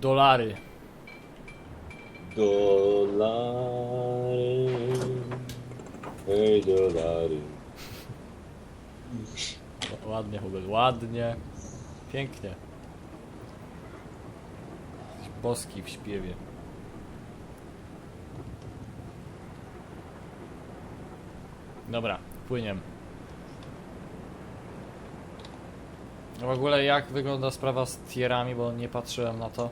Dolary. Dolary. Ej, dolary. Ładnie, Hubert, ładnie. Pięknie. Jesteś boski w śpiewie. Dobra, płyniemy. W ogóle jak wygląda sprawa z tierami, bo nie patrzyłem na to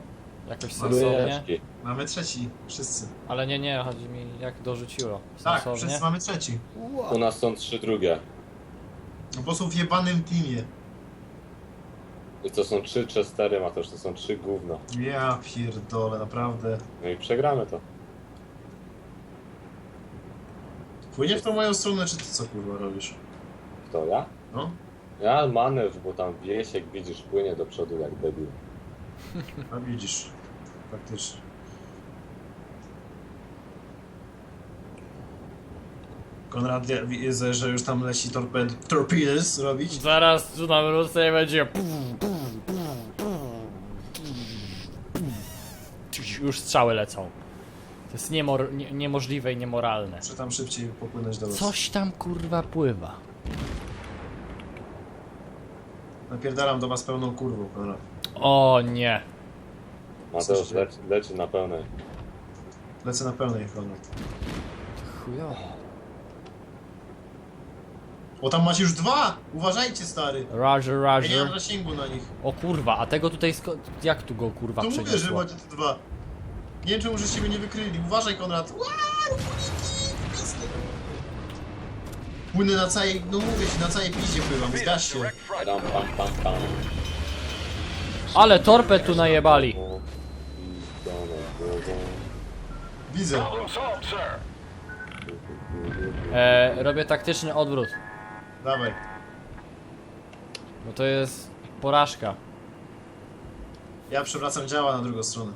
jakoś sensownie. Mamy trzeci, wszyscy. Ale nie, nie, chodzi mi jak dorzuciło. Tak, Sensownie. wszyscy mamy trzeci. U nas są trzy drugie. No bo są w jebanym teamie. I to są trzy Chestery, Mateusz, to są trzy gówna. Ja pierdolę, naprawdę. No i przegramy to. Płynie w tą moją stronę, czy ty co kurwa robisz? Kto, ja? No? Ja manewr, bo tam Wiesiek, widzisz, płynie do przodu jak debil. A widzisz. Faktycznie. Konrad wie, że już tam leci torped, torpedoes robić. Zaraz tu na wrócę i będzie. Już strzały lecą. To jest niemor, nie, niemożliwe i niemoralne. Muszę tam szybciej popłynąć do was. Coś tam kurwa pływa. Napierdalam do was pełną kurwą, Konrad. O nie. Mateusz leci, leci na pełnej. Lecę na pełnej, Konrad. Chujowo. O, tam macie już dwa! Uważajcie, stary! Roger, Ja nie mam Roger. zasięgu na nich. O kurwa, a tego tutaj sko- Jak tu go kurwa To mówię, że przeniosło? macie te dwa. Nie wiem, czemu żeście mnie nie wykryli. Uważaj, Konrad. Płynę na całej, no mówię ci, na całej piździe pływam, zgaś się. Ale torped tu najebali. Widzę. E, robię taktyczny odwrót. Dawaj. Bo to jest porażka. Ja przewracam działa na drugą stronę.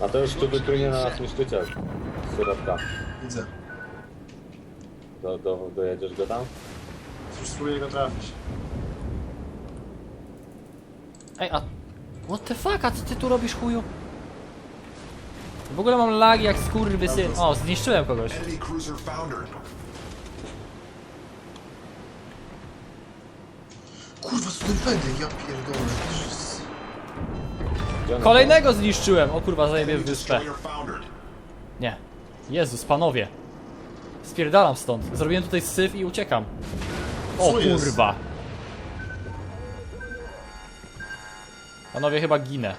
Mateusz, tu wypłynie na nas niszczyciel. Z środka. Widzę. Do, do, dojedziesz go tam? Już spróbuję go trafić. Ej, a... What the fuck, a co ty tu robisz chuju? W ogóle mam lagi jak skurwysyn. O, zniszczyłem kogoś. Kurwa, stupedy, ja pierdolę. Kolejnego zniszczyłem! O kurwa, zajebie w wyspę. Nie. Jezus, panowie. Spierdalam stąd. Zrobiłem tutaj syf i uciekam. O Co jest? kurwa. Panowie, chyba ginę.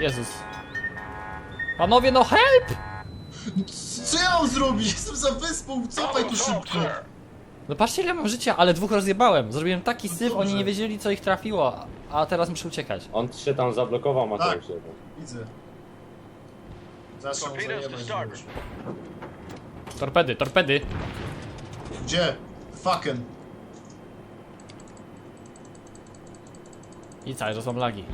Jezus. Panowie, no help! Co ja mam zrobić? Jestem za wyspą, cofaj tu szybko. No patrzcie ile mam życia, ale dwóch rozjebałem. Zrobiłem taki No syf, oni nie wiedzieli co ich trafiło, a teraz muszę uciekać. On się tam zablokował, Mateusz. jeden. Widzę. Zacznę mu zajebać już. Torpedy, torpedy. Gdzie? Fucking. I cały, że są lagi.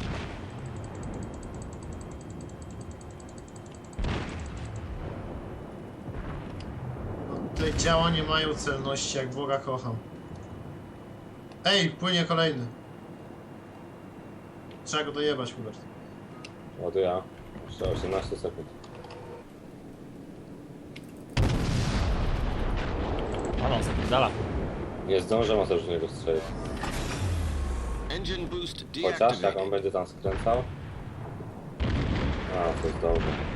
Te działa nie mają celności, jak Boga kocham. Ej, płynie kolejny. Trzeba go dojebać, Hubert. O, to ja. Jeszcze 18 sekund. A no, zapierdala. Nie zdążę Mateusz do niego strzelić. Engine boost Chociaż jak on deactivated. będzie tam skręcał. A, to jest dobrze.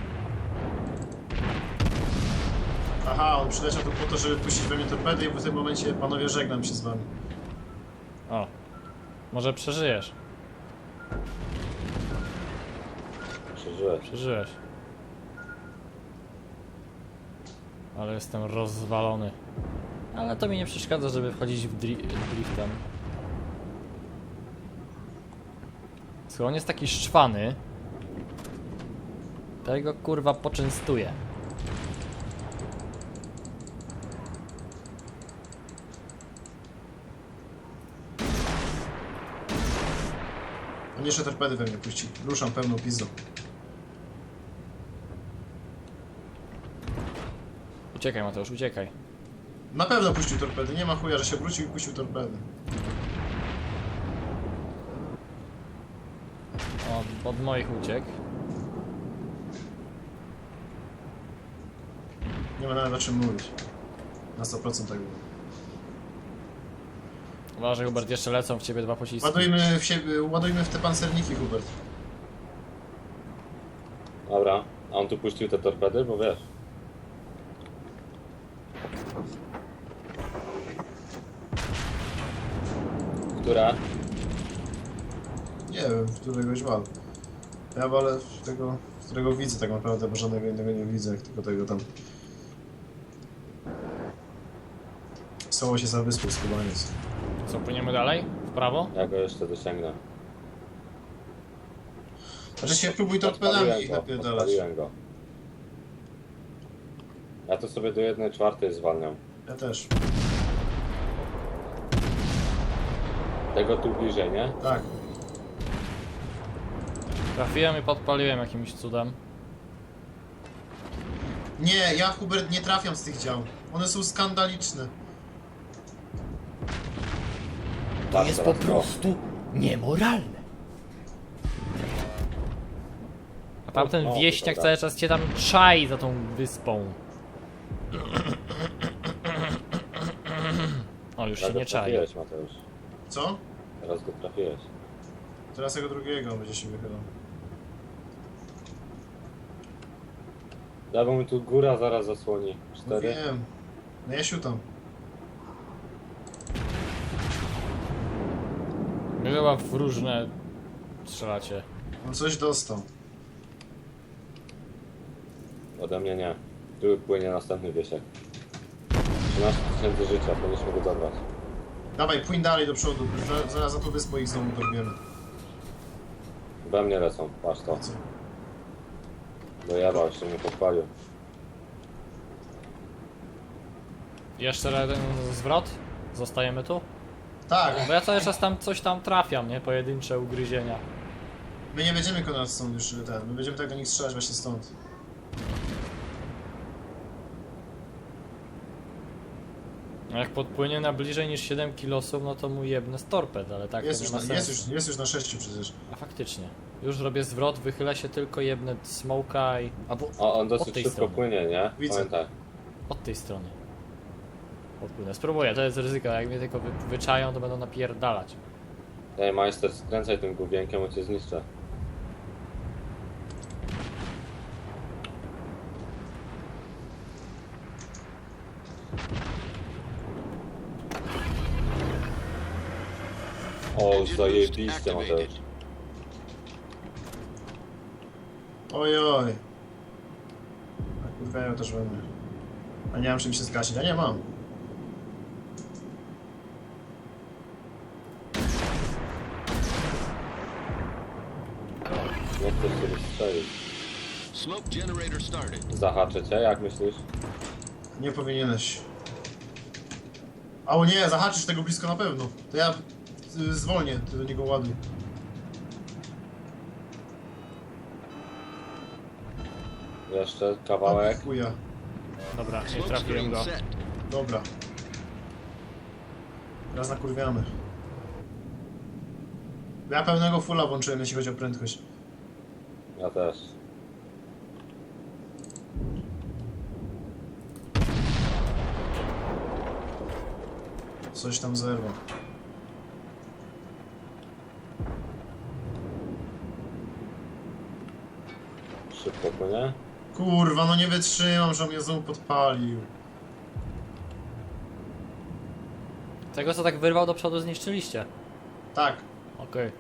Aha, on przyleciał tu po to, żeby puścić we mnie torpedy i w tym momencie, panowie, żegnam się z wami. O. Może przeżyjesz. Przeżyłeś. Przeżyłeś. Ale jestem rozwalony. Ale to mi nie przeszkadza, żeby wchodzić w dri driftem. Skoro on jest taki szczwany, to ja go kurwa poczęstuję. On jeszcze torpedy we mnie puści. Ruszam pełną pizdą. Uciekaj Mateusz, uciekaj. Na pewno puścił torpedy, nie ma chuja, że się obrócił i puścił torpedy. Od moich uciek. Nie ma nawet o czym mówić. Na 100% tak było. Uważaj Hubert, jeszcze lecą w ciebie dwa pociski. Ładujmy w siebie, ładujmy w te pancerniki, Hubert. Dobra, a on tu puścił te torpedy, bo wiesz. Która? Nie wiem, w któregoś wal. Ja wolę w tego, którego widzę tak naprawdę, bo żadnego innego nie widzę, jak tylko tego tam. Stało się za wyspą skubaniec. Co, płyniemy dalej? W prawo? Ja go jeszcze dosięgnę. Znaczy się próbuj torpedami ich go, napierdalać. go. Ja to sobie do jednej czwartej zwalniam. Ja też. Tego tu bliżej, nie? Tak. Trafiłem i podpaliłem jakimś cudem. Nie, ja Hubert nie trafiam z tych dział. One są skandaliczne. Tak, teraz go. niemoralne. A tamten O, wieśniak dobra. cały czas cię tam czai za tą wyspą. O, już się Teraz nie go czai. trafiłeś, Mateusz. Co? Teraz go trafiłeś. Teraz tego drugiego będzie się wychylał. Bo mi tu góra zaraz zasłoni. No Cztery. wiem. No ja siutam. Wy chyba w różne strzelacie. On coś dostał. Ode mnie nie. Tu płynie następny wiesiek. 13 tysięcy życia, powinniśmy go dorwać. Dawaj, płyń dalej do przodu. Za- Zaraz za tą wyspą ich znowu dorwiemy. We mnie lecą, patrz to. Co? Dojebał, jeszcze mnie podpalił. Jeszcze jeden zwrot? Zostajemy tu? Tak, Bo ja cały czas tam coś tam trafiam, nie? Pojedyncze ugryzienia. my nie będziemy konać stąd już ten. My będziemy tak do nich strzelać właśnie stąd. A jak podpłynie na bliżej niż 7 kilosów, no to mu jebnę z torped, ale tak jest, to już nie na, ma jest, sensu. już, jest już na 6 przecież. A faktycznie. Już robię zwrot, wychylę się tylko jebnę smoka i... Albo O, on od dosyć tej szybko strony. płynie, nie? Widzę. Pamiętaj. Od tej strony. Podpłynę. Spróbuję, to jest ryzyko. Jak mnie tylko wy, wyczają, to będą napierdalać. Ej, majster, skręcaj tym główienkiem, bo cię zniszczę. O, zajebiście, Mateusz. Oj, oj. A kurwa, ja też będę. A nie mam czym się zgasić. A nie mam. Nie chcesz sobie strzelić. Smoke generator started. Zahaczę cię, jak myślisz? Nie powinieneś. A o nie, zahaczysz tego blisko na pewno. To ja y, zwolnię, ty do niego ładuj. Jeszcze kawałek. chuja. Dobra, nie Smoke trafiłem screen go. set. Dobra. Teraz nakurwiamy. Ja pełnego fulla włączyłem, jeśli chodzi o prędkość. Ja też. Coś tam zerwa. Szybko płynie. Kurwa, no nie wytrzymam, że on mnie znowu podpalił. Tego co tak wyrwał do przodu zniszczyliście. Tak. Okej.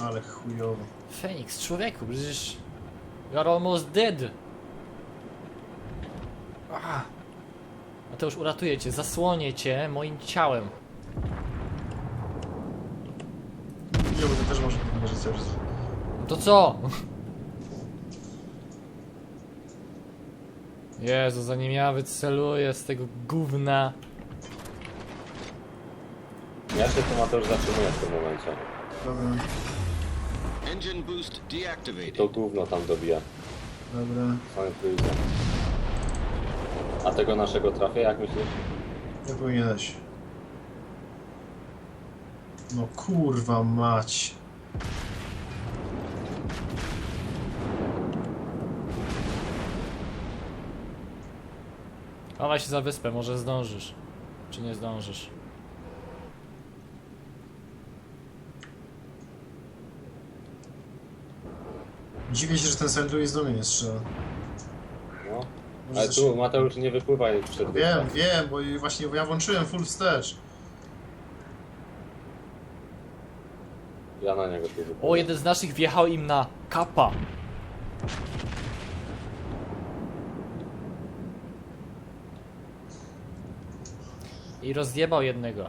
Ale chujowo. Feniks, człowieku, przecież... You're almost dead. Ah. Mateusz, uratuję cię, zasłonię cię moim ciałem. Bo to też może być życie. No to co? Jezu, zanim ja wyceluję z tego gówna. Ja się tu Mateusz zatrzymuję w tym momencie. Dobra. Engine boost To deactivated. gówno tam dobija. Dobra. A tego naszego trafię, jak myślisz? nie powinieneś. No kurwa mać. Chowaj się za wyspę, może zdążysz. Czy nie zdążysz? Dziwię się, że ten St. Louis do mnie nie strzela. No. Może Ale też- tu Mateusz nie wypływaj przed Wiem, wiem, bo i właśnie ja włączyłem full wstecz. Ja na niego tu wypływam. O, jeden z naszych wjechał im na kapa. I rozjebał jednego.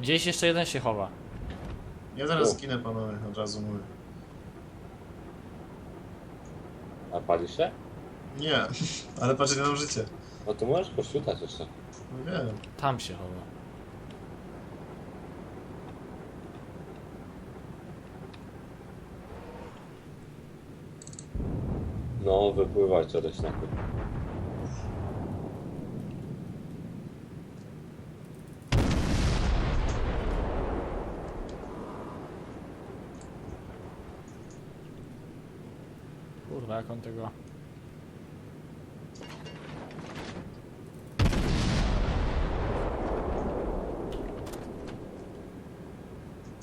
Gdzieś jeszcze jeden się chowa. Ja zaraz O. zginę panowie, od razu mówię. A palisz się? Nie, ale patrz ile mam życie. No to możesz poświutać jeszcze. No wiem. Tam się chowa. No, wypływajcie leśniaku. Jak on tego...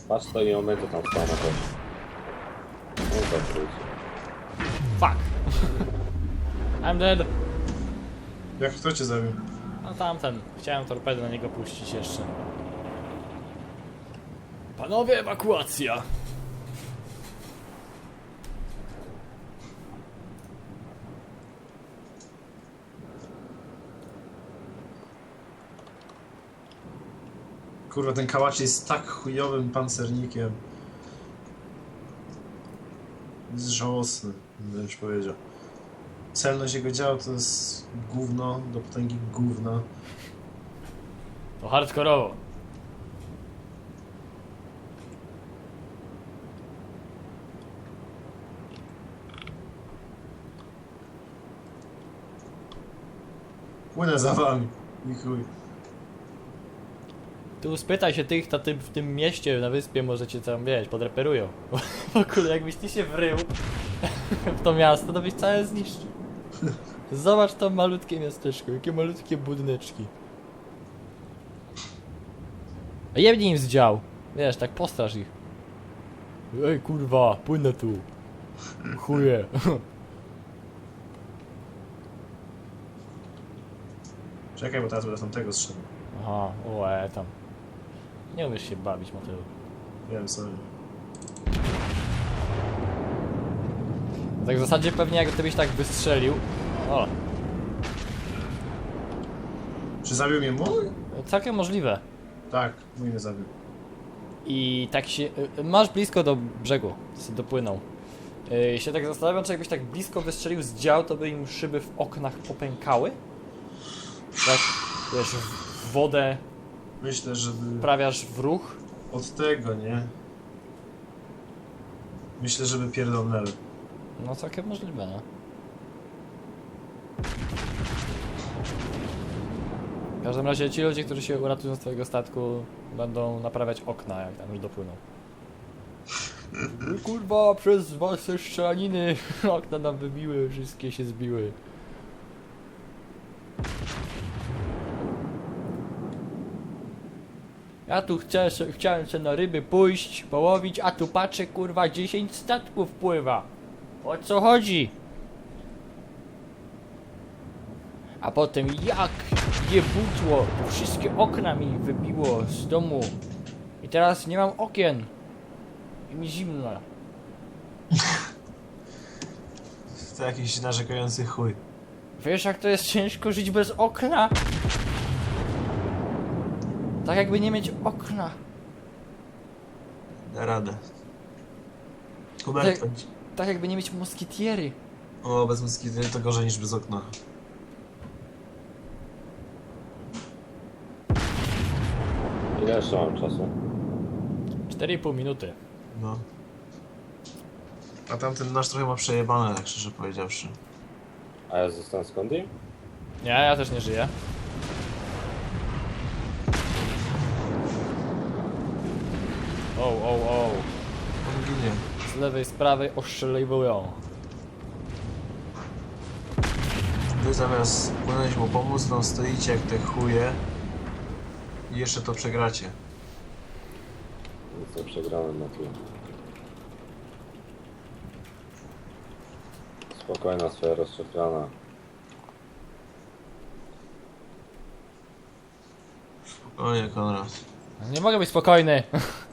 Patrz to i będzie tam na to. No to wróć. Fuck! I'm dead! Jak kto cię zabił? No tamten. Chciałem torpedę na niego puścić jeszcze. Panowie, ewakuacja! Kurwa, ten kałacz jest tak chujowym pancernikiem. Jest żałosny, bym już powiedział. Celność jego działu to jest gówno, do potęgi gówna. To hardkorowo. Płynę za wami. I chuj. Tu spytaj się tych na tym, w tym mieście, na wyspie, może cię tam, wiesz, podreperują. W ogóle jakbyś ty się wrył w to miasto, to byś całe zniszczył. Zobacz to malutkie miasteczko, jakie malutkie budyneczki. A jebnij im z dział. Wiesz, tak postraż ich. Ej kurwa, płynę tu. Chuje. Czekaj, bo teraz będę tamtego strzelił. Aha, łe tam. Nie umiesz się bawić, Mateusz. Wiem sobie. Tak w zasadzie pewnie jak gdybyś tak wystrzelił. O, Czy zabił mnie mój? całkiem możliwe. Tak, mój mnie zabił. I tak się. y, Masz blisko do brzegu, sobie dopłynął. Y, się tak zastanawiam, czy jakbyś tak blisko wystrzelił z dział, to by im szyby w oknach popękały? Tak, wiesz, w wodę Myślę, żeby wprawiasz w ruch. od tego, nie? Myślę, żeby pierdolnęły. No całkiem możliwe, no. W każdym razie ci ludzie, którzy się uratują z twojego statku, będą naprawiać okna, jak tam już dopłyną. Kurwa, przez wasze strzelaniny okna nam wybiły, wszystkie się zbiły. Ja tu chcę, se- chciałem się na ryby pójść, połowić, a tu patrzę, kurwa, 10 statków pływa. O co chodzi? A potem jak je butło, wszystkie okna mi wybiło z domu. I teraz nie mam okien. I mi zimno. To jakiś narzekający chuj. Wiesz jak to jest ciężko żyć bez okna? Tak jakby nie mieć okna. Da radę. Tak. Hubert, Tak jakby nie mieć moskitiery. o, bez muzyki to gorzej niż bez okna. Ile jeszcze mam czasu? 4,5 minuty. No. A tamten nasz trochę ma przejebane, tak szczerze powiedziawszy. A ja zostanę skąd? Nie, ja też nie żyję. O, o, o. On ginie. Z lewej, z prawej ostrzeliwują. Wy zamiast płynąć mu pomóc, tam stoicie jak te chuje. I jeszcze to przegracie. Nic nie przegrałem na tyle. Spokojna swoja rozczochrana. Spokojnie, Konrad. Nie mogę być spokojny.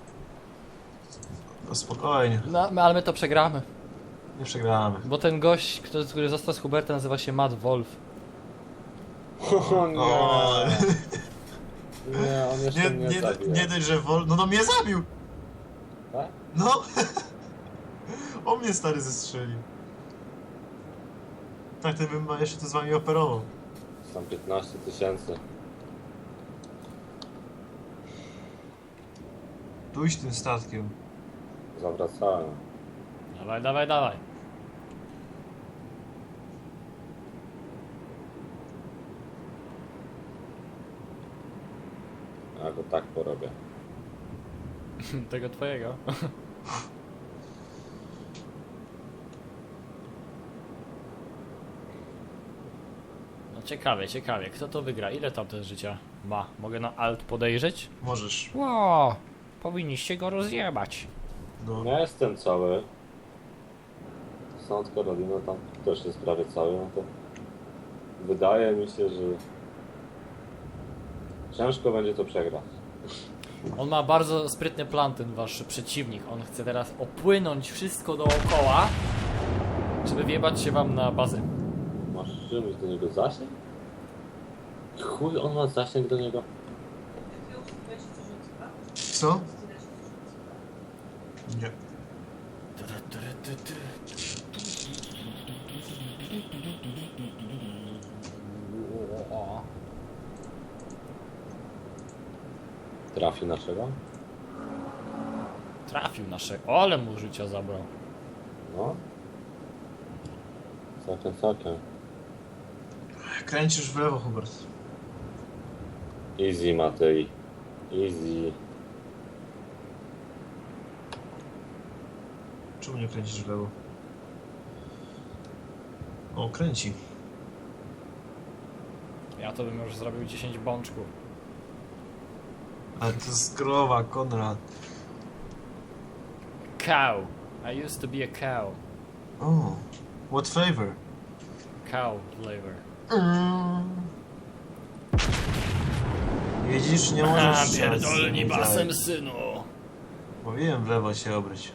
No spokojnie. No, my- ale my to przegramy. Nie przegramy. Bo ten gość, który, który został z Huberta nazywa się Matt Wolf. O nie! O, Nie, on jeszcze nie, mnie nie, zabił. nie dość, że wol... No no mnie zabił! Tak? No! o mnie stary zestrzelił. Tak, to bym jeszcze tu z wami operował. Są 15 tysięcy. Pójść tym statkiem. Zawracałem. Dawaj, dawaj, dawaj. Ja go tak porobię. Tego twojego. No ciekawie, ciekawie. Kto to wygra? Ile tam też życia ma? Mogę na alt podejrzeć? Możesz. Ło, powinniście go rozjebać. No. Ja jestem cały. Sąd Karolina tam też jest prawie cały, no to wydaje mi się, że ciężko będzie to przegrać. On ma bardzo sprytny plan, ten wasz przeciwnik. On chce teraz opłynąć wszystko dookoła, żeby wjebać się wam na bazę. Masz czymś do niego zasięg? Chuj, on ma zasięg do niego. Co? Nie. O, Trafi naszego? trafił naszego. Ale mu życia zabrał. No. Całkiem, całkiem. Kręcisz w lewo, Hubert. Easy, Matej. Easy. Czemu nie kręcisz w lewo? O, kręci. Ja to bym już zrobił 10 bączków. Ale to jest krowa, Konrad. Cow. I used to be a cow. O, what flavor? Cow flavor. Widzisz, nie możesz strzelać z pierdolni basem, synu. Mówiłem w lewo się obryć.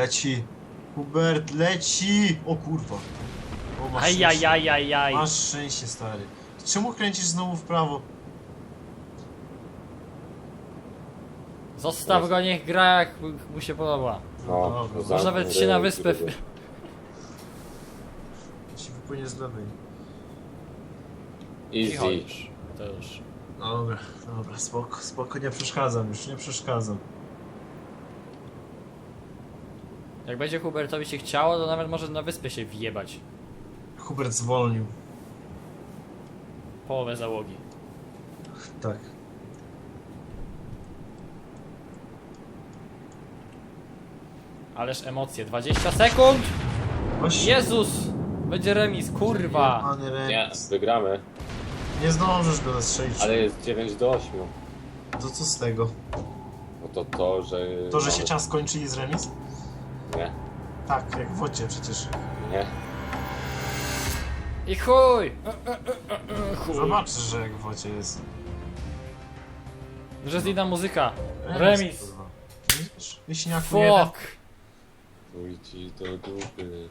Leci! Hubert, leci! O kurwa. O, masz szczęście. Ajajajajaj. Masz szczęście, stary. Czemu kręcisz znowu w prawo? Zostaw go, niech gra jak mu się podoba. No, dobra. zamknij Może nawet się na wyspę... Ci wypłynie z lewej. Cicho Easy. już. To już. No Dobra, dobra, spoko, spoko, nie przeszkadzam, już nie przeszkadzam. Jak będzie Hubertowi się chciało, to nawet może na wyspę się wjebać. Hubert zwolnił. Połowę załogi. Tak. Ależ emocje. 20 sekund! Właśnie. Jezus! Będzie remis, kurwa! Panie Nie, Remis. wygramy. Nie zdążysz go zastrzelić. Ale jest 9 do 8. To co z tego? No to to, że... To, że się czas kończy i jest remis? Nie, Tak, jak w wodzie przecież. nie. I chuj! E, e, e, e, chuj. Zobaczysz, że jak w wodzie jest. Że zlina muzyka. Remis. kurwa. Widzisz? Wieśniaku jeden. Fuck! Ci do dupy.